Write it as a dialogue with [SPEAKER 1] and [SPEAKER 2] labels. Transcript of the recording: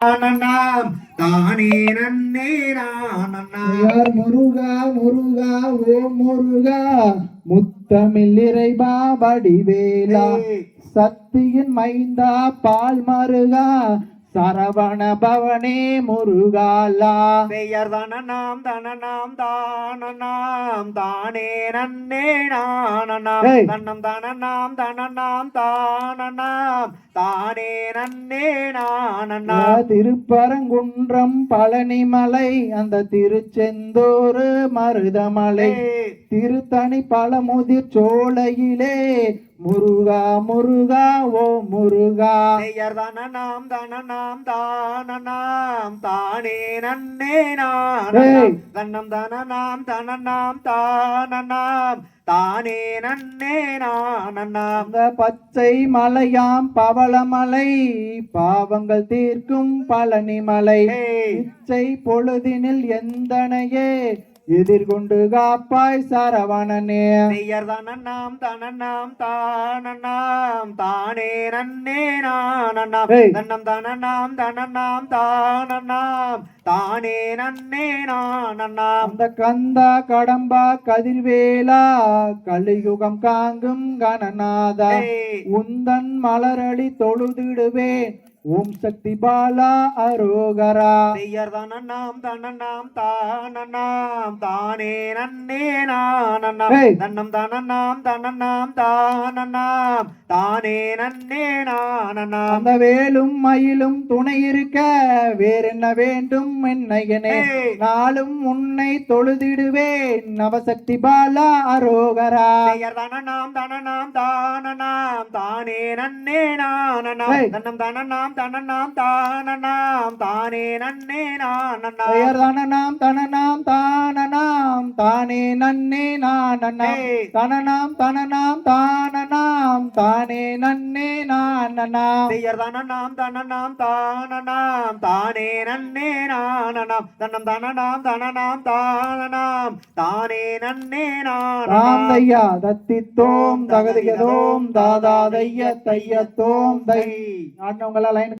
[SPEAKER 1] தானே நன்னே
[SPEAKER 2] யார் முருகா முருகா ஓம் முருகா? முத்தமிழ் இறைவா வடிவேலா. சக்தியின் மைந்தா பால் மருகா. சரவண பவனே முருகாலா
[SPEAKER 1] பெயர் தனநாம் தனநாம் தானநாம் தானே நன்னே நானநாம். தன்னம் தனநாம் தனநாம் தானநாம் தானே நன்னே நானநாம்
[SPEAKER 2] திருப்பரங்குன்றம் பழனிமலை அந்த திருச்செந்தூர் மருதமலை. திருத்தணி பழமுதிர் சோலையிலே முருகா முருகா ஓ முருகா.
[SPEAKER 1] பெயர் தனநாம் தனநாம் தானநாம் தானே நன்னே
[SPEAKER 2] ஏய்.
[SPEAKER 1] நானநாம் தன்னம் தனநாம் தனநாம் தானநாம் தானே நன்னே நானநாம்
[SPEAKER 2] அந்த பச்சை மலையாம் பவளமலை பாவங்கள் தீர்க்கும் பழனிமலை. இச்சை பொழுதினில் எந்தனையே எதிர்கொண்டு காப்பாய் சரவணனே.
[SPEAKER 1] பெயர் தனநாம் தனநாம் தானநாம் தானே நன்னே
[SPEAKER 2] ஏய்.
[SPEAKER 1] தன்னம் தனநாம் தனநாம் தானநாம் தானே நன்னே நானநாம்
[SPEAKER 2] அந்த கந்தா கடம்பா கதிர்வேலா கலியுகம் காங்கும் கணநாதா. உந்தன் மலரடி தொழுதிடுவேன். ஓம் சக்தி பாலா அரோகரா
[SPEAKER 1] பெயர் தனநாம் தனநாம் தானநாம் தானே நன்னே நானநாம். தன்னம் தனநாம் தனநாம் தானநாம் தானே நன்னே நானநாம்
[SPEAKER 2] அந்த வேலும் மயிலும் துணை இருக்க வேறென்ன வேண்டும் என்னையனே. நாளும் உன்னை தொழுதிடுவேன் நவசக்தி பாலா அரோகரா
[SPEAKER 1] பெயர் தனநாம் தனநாம் தானநாம் தானே நன்னே நானநாம். தன்னம் தனநாம் தனநாம் தானநாம் தானே நன்னே நானநாம்.
[SPEAKER 2] பெயர் தனனாம் தனனாம் தானனாம் தானே நன்னே நானனாம்
[SPEAKER 1] ஏய்.
[SPEAKER 2] தனனாம் தனனாம் தானனாம் தானே நன்னே நானனாம்
[SPEAKER 1] பெயர் தனநாம் தனநாம் தானநாம் தானே நன்னே நானநாம். தன்னம் தனநாம் தனநாம் தானநாம் தானே நன்னே நானநாம்.
[SPEAKER 2] தையா தத்தித்தோம் தகதிகதோம் தாதா தைய தையத்தோம். தை ஆடினவங்களா லைன்